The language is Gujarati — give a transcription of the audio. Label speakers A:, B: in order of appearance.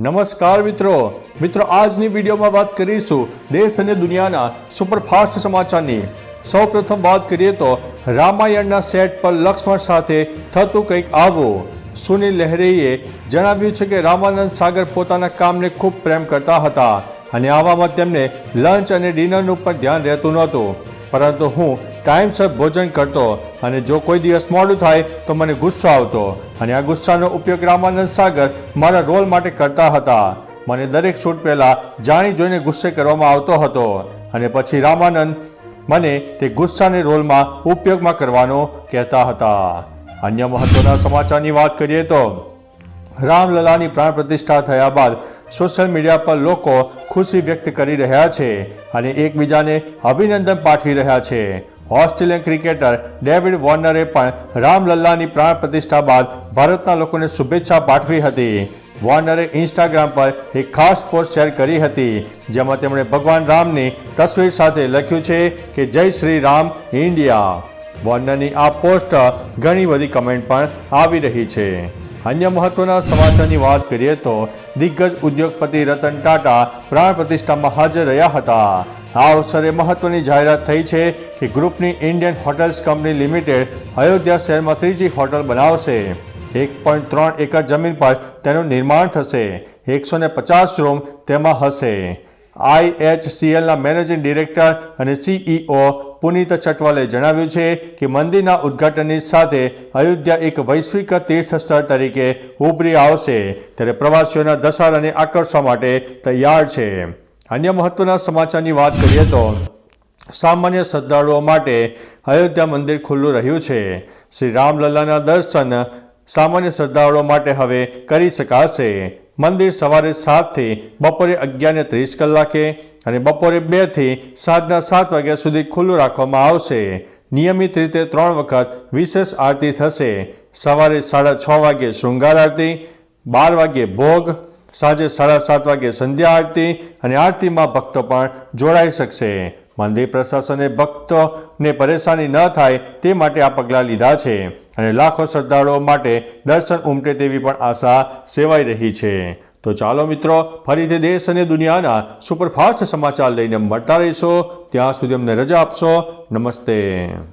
A: નમસ્કાર મિત્રો. મિત્રો, આજની વિડીયોમાં વાત કરીશું દેશ અને દુનિયાના સુપરફાસ્ટ સમાચારની. સૌપ્રથમ વાત કરીએ તો રામાયણના સેટ પર લક્ષ્મણ સાથે થતું કંઈક આવું સુનિલ લહેરીએ જણાવ્યું છે કે રામાનંદ સાગર પોતાના કામને ખૂબ પ્રેમ કરતા હતા અને આવામાં તેમને લંચ અને ડિનરનું પણ ધ્યાન રહેતું નહોતું. પરંતુ હું ટાઈમસર ભોજન કરતો અને જો કોઈ દિવસ મોડું થાય તો મને ગુસ્સો આવતો. અને આ ગુસ્સાનો ઉપયોગ રામાનંદ સાગર મારા રોલ માટે કરતા હતા. મને દરેક શૂટ પહેલાં જાણી જોઈને ગુસ્સે કરવામાં આવતો હતો. અને પછી રામાનંદ મને તે ગુસ્સાને રોલમાં ઉપયોગમાં કરવાનો કહેતા હતા. અન્ય મહત્વના સમાચારની વાત કરીએ તો, રામલલાની પ્રાણ પ્રતિષ્ઠા થયા બાદ સોશિયલ મીડિયા પર લોકો ખુશી વ્યક્ત કરી રહ્યા છે અને એકબીજાને અભિનંદન પાઠવી રહ્યા છે. ઓસ્ટ્રેલિયન ક્રિકેટર ડેવિડ વોર્નરે પણ રામલલ્લાની પ્રાણ પ્રતિષ્ઠા બાદ ભારતના લોકોને શુભેચ્છા પાઠવી હતી. વોર્નરે ઇન્સ્ટાગ્રામ પર એક ખાસ પોસ્ટ શેર કરી હતી, જેમાં તેમણે ભગવાન રામની તસવીર સાથે લખ્યું છે કે, જય શ્રી રામ, ઇન્ડિયા. વોર્નરની આ પોસ્ટ ઘણી બધી કમેન્ટ પણ આવી રહી છે. અન્ય મહત્વના સમાચારની વાત કરીએ તો, દિગ્ગજ ઉદ્યોગપતિ રતન ટાટા પ્રાણ પ્રતિષ્ઠામાં હાજર રહ્યા હતા. આ અવસરે મહત્વની જાહેરાત થઈ છે કે ગ્રુપની Indian hotels company limited Ayodhya શહેરમાં ત્રીજી હોટલ બનાવશે. એક પોઈન્ટ ત્રણ એકર જમીન પર તેનું નિર્માણ થશે. એકસો ને પચાસ રૂમ તેમાં હશે. આઈએચસીએલના મેનેજિંગ ડિરેક્ટર અને સીઈઓ પુનીત ચટવાલે જણાવ્યું છે કે મંદિરના ઉદ્ઘાટનની સાથે અયોધ્યા એક વૈશ્વિક તીર્થ સ્થળ તરીકે ઉભરી આવશે. ત્યારે પ્રવાસીઓના દશહરાને આકર્ષવા માટે તૈયાર છે. અન્ય મહત્વના સમાચારની વાત કરીએ તો સામાન્ય શ્રદ્ધાળુઓ માટે અયોધ્યા મંદિર ખુલ્લું રહ્યું છે. શ્રી રામલલ્લાના દર્શન સામાન્ય શ્રદ્ધાળુઓ માટે હવે કરી શકાશે. મંદિર સવારે સાતથી બપોરે અગિયારને ત્રીસ કલાકે અને બપોરે બેથી સાંજના સાત વાગ્યા સુધી ખુલ્લું રાખવામાં આવશે. નિયમિત રીતે ત્રણ વખત વિશેષ આરતી થશે. સવારે સાડા છ વાગ્યે શૃંગાર આરતી, બાર વાગ્યે ભોગ સાંજે સાડા સાત વાગે સંધ્યા આરતી અને આરતીમાં ભક્તો પણ જોડાઈ શકશે. મંદિર પ્રશાસને ભક્તોને પરેશાની ન થાય તે માટે આ પગલાં લીધા છે અને લાખો શ્રદ્ધાળુઓ માટે દર્શન ઉમટે તેવી પણ આશા સેવાઈ રહી છે. તો ચાલો મિત્રો, ફરીથી દેશ અને દુનિયાના સુપરફાસ્ટ સમાચાર લઈને મળતા રહીશો. ત્યાં સુધી અમને રજા આપશો. નમસ્તે.